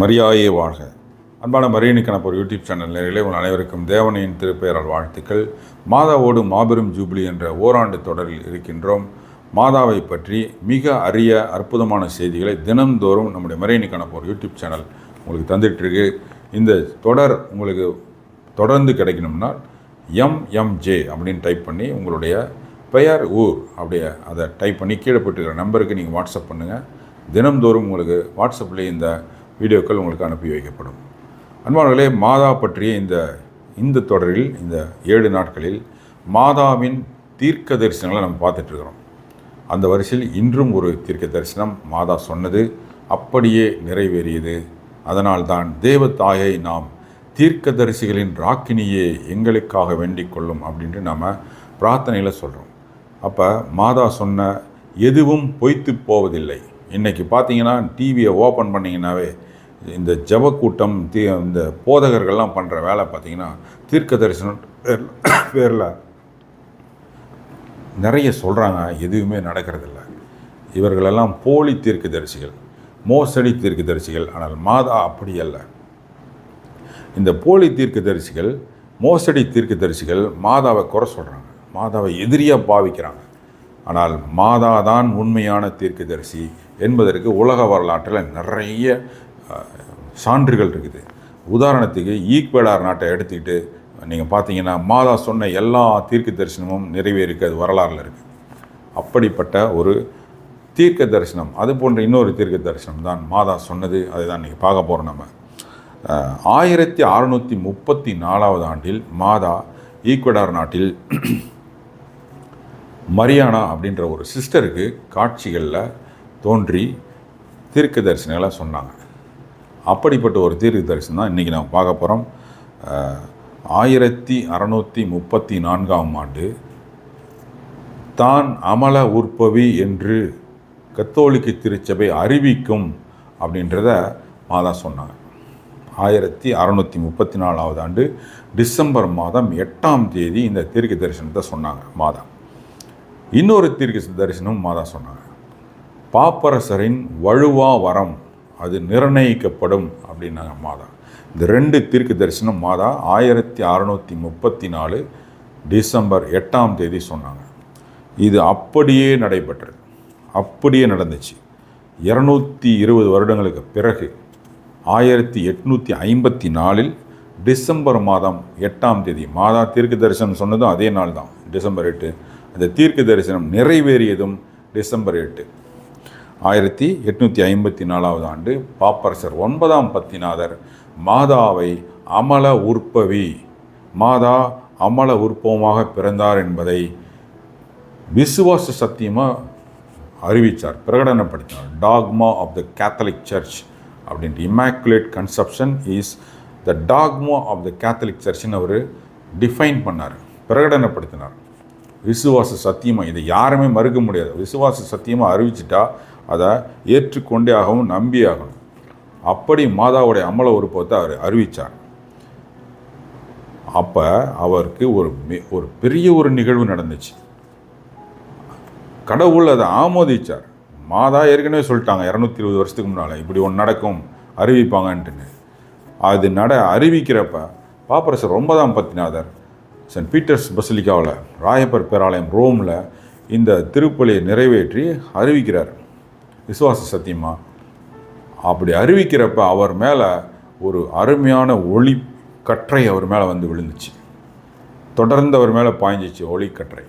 மரியாயே வாழ்க. அன்பான மரியணி கணப்பர் யூடியூப் சேனல் நேரிலே உங்கள் அனைவருக்கும் தேவனையின் திருப்பெயரால் வாழ்த்துக்கள். மாதாவோடு மாபெரும் ஜூப்ளி என்ற ஓராண்டு தொடரில் இருக்கின்றோம். மாதாவை பற்றி மிக அரிய அற்புதமான செய்திகளை தினம்தோறும் நம்முடைய மரியணி கணப்பர் யூடியூப் சேனல் உங்களுக்கு தந்துட்டுருக்கு. இந்த தொடர் உங்களுக்கு தொடர்ந்து கிடைக்கணும்னா எம்எம்ஜே அப்படின்னு டைப் பண்ணி உங்களுடைய பெயர் ஊர் அப்படியே அதை டைப் பண்ணி கீழே போட்டுக்கிற நம்பருக்கு நீங்கள் வாட்ஸ்அப் பண்ணுங்கள் தினம்தோறும் உங்களுக்கு வாட்ஸ்அப்பில் இந்த வீடியோக்கள் உங்களுக்கு அனுப்பி வைக்கப்படும். அன்பானவர்களே மாதா பற்றிய இந்த இந்த தொடரில் இந்த ஏழு நாட்களில் மாதாவின் தீர்க்க தரிசனங்களை நம்ம பார்த்துட்ருக்குறோம் அந்த வரிசையில் இன்றும் ஒரு தீர்க்க தரிசனம் மாதா சொன்னது அப்படியே நிறைவேறியது. அதனால்தான் தேவதாயை நாம் தீர்க்கதரிசிகளின் ராக்கினியே எங்களுக்காக வேண்டிக் கொள்ளும் அப்படின்ட்டு நம்ம பிரார்த்தனையில் சொல்கிறோம் அப்போ மாதா சொன்ன எதுவும் பொய்த்து போவதில்லை. இன்றைக்கி பார்த்தீங்கன்னா டிவியை ஓப்பன் பண்ணிங்கன்னாவே இந்த ஜபக்கூட்டம் தீ இந்த போதகர்கள்லாம் பண்ணுற வேலை பார்த்தீங்கன்னா தீர்க்க தரிசனம் பேரில் நிறைய சொல்கிறாங்க எதுவுமே நடக்கிறதில்ல. இவர்களெல்லாம் போலி தீர்க்க தரிசிகள் மோசடி தீர்க்க தரிசிகள். ஆனால் மாதா அப்படி அல்ல. இந்த போலி தீர்க்க தரிசிகள் மோசடி தீர்க்க தரிசிகள் மாதாவை குறை சொல்கிறாங்க மாதாவை எதிரியாக பாவிக்கிறாங்க. ஆனால் மாதா தான் உண்மையான தீர்க்கதரிசி என்பதற்கு உலக வரலாற்றில் நிறைய சான்றுகள் இருக்குது. உதாரணத்துக்கு ஈக்வடார் நாட்டை எடுத்துக்கிட்டு நீங்கள் பார்த்தீங்கன்னா மாதா சொன்ன எல்லா தீர்க்க தரிசனமும் நிறைவேறிக்கு அது வரலாறில் இருக்குது அப்படிப்பட்ட ஒரு தீர்க்க தரிசனம் அது போன்ற இன்னொரு தீர்க்க தரிசனம் தான் மாதா சொன்னது அதை தான் இன்றைக்கி பார்க்க போகிறோம் நம்ம. ஆயிரத்தி அறநூற்றி முப்பத்தி நாலாவது ஆண்டில் மாதா ஈக்வடார் நாட்டில் மரியானா அப்படின்ற ஒரு சிஸ்டருக்கு காட்சிகளில் தோன்றி தீர்க்க தரிசனங்களை சொன்னாங்க. அப்படிப்பட்ட ஒரு தீர்க்க தரிசனம் தான் இன்றைக்கி நம்ம பார்க்க போகிறோம். ஆயிரத்தி அறநூற்றி முப்பத்தி நான்காம் ஆண்டு தான் அமல உற்பவி என்று கத்தோலிக்க திருச்சபை அறிவிக்கும் அப்படின்றத மாதா சொன்னாங்க. ஆயிரத்தி அறநூற்றி முப்பத்தி நாலாவது ஆண்டு டிசம்பர் மாதம் எட்டாம் தேதி இந்த தீர்க்க தரிசனத்தை சொன்னாங்க மாதா. இன்னொரு தீர்க்க தரிசனம் மாதா சொன்னாங்க. பாப்பரசரின் வழுவா வரம் அது நிர்ணயிக்கப்படும் அப்படின்னாங்க மாதா. இந்த ரெண்டு தீர்க்க தரிசனம் மாதா ஆயிரத்தி அறநூற்றி முப்பத்தி நாலு டிசம்பர் எட்டாம் தேதி சொன்னாங்க. இது அப்படியே நடைபெற்றது. அப்படியே நடந்துச்சு. இரநூத்தி இருபது வருடங்களுக்கு பிறகு ஆயிரத்தி எட்நூற்றி ஐம்பத்தி நாலில் டிசம்பர் மாதம் எட்டாம் தேதி மாதா தீர்க்க தரிசனம் சொன்னதும் அதே நாள் தான் டிசம்பர் எட்டு. அந்த தீர்க்க தரிசனம் நிறைவேறியதும் டிசம்பர் எட்டு. ஆயிரத்தி எட்நூற்றி ஐம்பத்தி நாலாவது ஆண்டு பாப்பரசர் ஒன்பதாம் பத்திநாதர் மாதாவை அமல உற்பவி. மாதா அமல உற்பவமாக பிறந்தார் என்பதை விசுவாச சத்தியமாக அறிவித்தார் பிரகடனப்படுத்தினார். Dogma of the Catholic church அப்படின்ட்டு immaculate conception is the dogma of the Catholic சர்ச்னு அவர் டிஃபைன் பண்ணார் பிரகடனப்படுத்தினார். விசுவாச சத்தியமாக இதை யாருமே மறுக்க முடியாது. விசுவாச சத்தியமாக அறிவிச்சிட்டா அதை ஏற்றுக்கொண்டே ஆகவும் நம்பி ஆகணும். அப்படி மாதாவுடைய அமல உறுப்பத்தை அவர் அறிவித்தார் அப்போ அவருக்கு ஒரு ஒரு பெரிய ஒரு நிகழ்வு நடந்துச்சு. கடவுள் அதை ஆமோதிச்சார். மாதா ஏற்கனவே சொல்லிட்டாங்க இரநூத்தி இருபது வருஷத்துக்கு முன்னால் இப்படி ஒன்று நடக்கும் அறிவிப்பாங்கன்ட்டுன்னு. அது நட அறிவிக்கிறப்ப பாப்பரசர் ஒன்பதாம் பத்திநாதர் சென்ட் பீட்டர்ஸ் பசிலிக்காவில் ராயப்பர் பேராலயம் ரோமில் இந்த திருப்பலியை நிறைவேற்றி அறிவிக்கிறார். விசுவாச சத்தியமா அப்படி அறிவிக்கிறப்ப அவர் மேலே ஒரு அருமையான ஒளி கற்றை அவர் மேலே வந்து விழுந்துச்சு. தொடர்ந்து அவர் மேலே பாய்ஞ்சிச்சு ஒளிக்கற்றை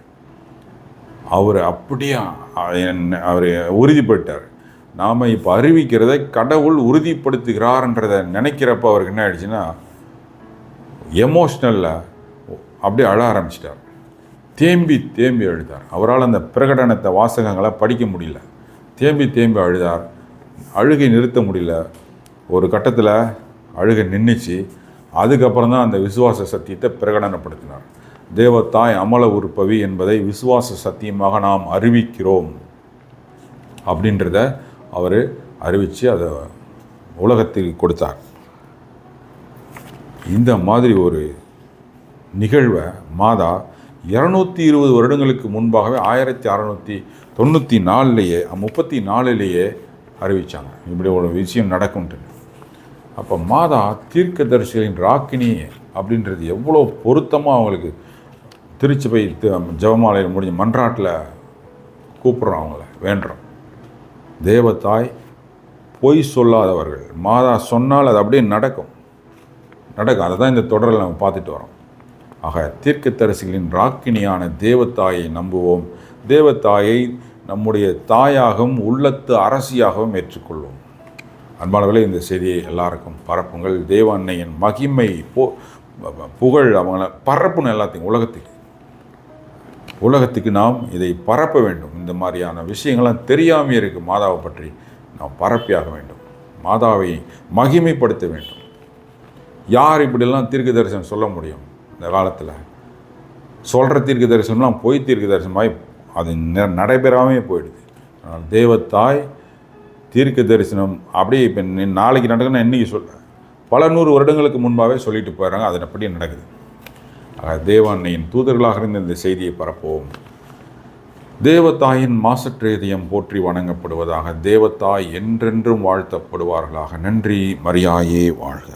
அவர் அப்படியே அ- அவர் உறுதிப்பட்டார். நாம் இப்போ அறிவிக்கிறத கடவுள் உறுதிப்படுத்துகிறார்ன்றதை நினைக்கிறப்ப அவருக்கு என்ன ஆயிடுச்சுன்னா எமோஷ்னலில் அப்படியே அழ ஆரம்பிச்சிட்டார். தேம்பி தேம்பி எழுதார் அவரால் அந்த பிரகடனத்தை வாசகங்களை படிக்க முடியல. தேம்பி தேம்பி அழுதார். அழுகை நிறுத்த முடியல. ஒரு கட்டத்தில் அழுகை நின்றுச்சு அதுக்கப்புறம் தான் அந்த விசுவாச சத்தியத்தை பிரகடனப்படுத்தினார். தேவத்தாய் அமல உறுப்பவி என்பதை விசுவாச சத்தியமாக நாம் அறிவிக்கிறோம். அப்படின்றத அவர் அறிவித்து அதை உலகத்தில் கொடுத்தார். இந்த மாதிரி ஒரு நிகழ்வை மாதா இரநூத்தி இருபது வருடங்களுக்கு முன்பாகவே ஆயிரத்தி அறநூற்றி தொண்ணூற்றி நாலுலேயே முப்பத்தி நாலுலேயே அறிவித்தாங்க இப்படி ஒரு விஷயம் நடக்கும்ட்டு. அப்போ மாதா தீர்க்கதரிசிகளின் ராக்கினி அப்படின்றது எவ்வளோ பொருத்தமாக அவங்களுக்கு திருச்சி போய் ஜெபமாலையில் முடிஞ்ச மன்றாட்டில் கூப்பிட்றோம் அவங்கள வேண்டுறோம். தேவதாய் பொய் சொல்லாதவர்கள். மாதா சொன்னால் அது அப்படியே நடக்கும். நடக்கும். அதை தான் இந்த தொடரில் நம்ம பார்த்துட்டு வரோம். ஆக தீர்க்கத்தரசிகளின் ராக்கினியான தேவத்தாயை நம்புவோம். தேவத்தாயை நம்முடைய தாயாகவும் உள்ளத்து அரசியாகவும் ஏற்றுக்கொள்வோம். அன்பானவர்களே இந்த செய்தியை எல்லாருக்கும் பரப்புங்கள். தேவ அன்னையின் மகிமை போ புகழ் அவங்கள பரப்பணும் எல்லாத்தையும் உலகத்துக்கு. உலகத்துக்கு நாம் இதை பரப்ப வேண்டும். இந்த மாதிரியான விஷயங்கள்லாம் தெரியாமே இருக்குது மாதாவை பற்றி நாம் பரப்பியாக வேண்டும். மாதாவை மகிமைப்படுத்த வேண்டும். யார் இப்படியெல்லாம் தீர்க்க தரிசனம் சொல்ல முடியும்? இந்த காலத்தில். சொல்கிற தீர்க்க தரிசனம்லாம் பொய் தீர்க்க தரிசனமாய் அது ந- நடைபெறாமே போயிடுது. ஆனால் தேவத்தாய் தீர்க்க தரிசனம் அப்படியே இப்போ நாளைக்கு நடக்குதுன்னா இன்றைக்கி சொல்கிறேன் பல நூறு வருடங்களுக்கு முன்பாகவே சொல்லிட்டு போயிடுறாங்க. அது அப்படியே நடக்குது. ஆக தேவான்னையின் தூதர்களாக இருந்த இந்த செய்தியை பரப்போம் தேவதாயின் மாசற்றேதயம் போற்றி வணங்கப்படுவதாக தேவத்தாய் என்றென்றும் வாழ்த்தப்படுவார்களாக. நன்றி மரியாயே வாழ்க.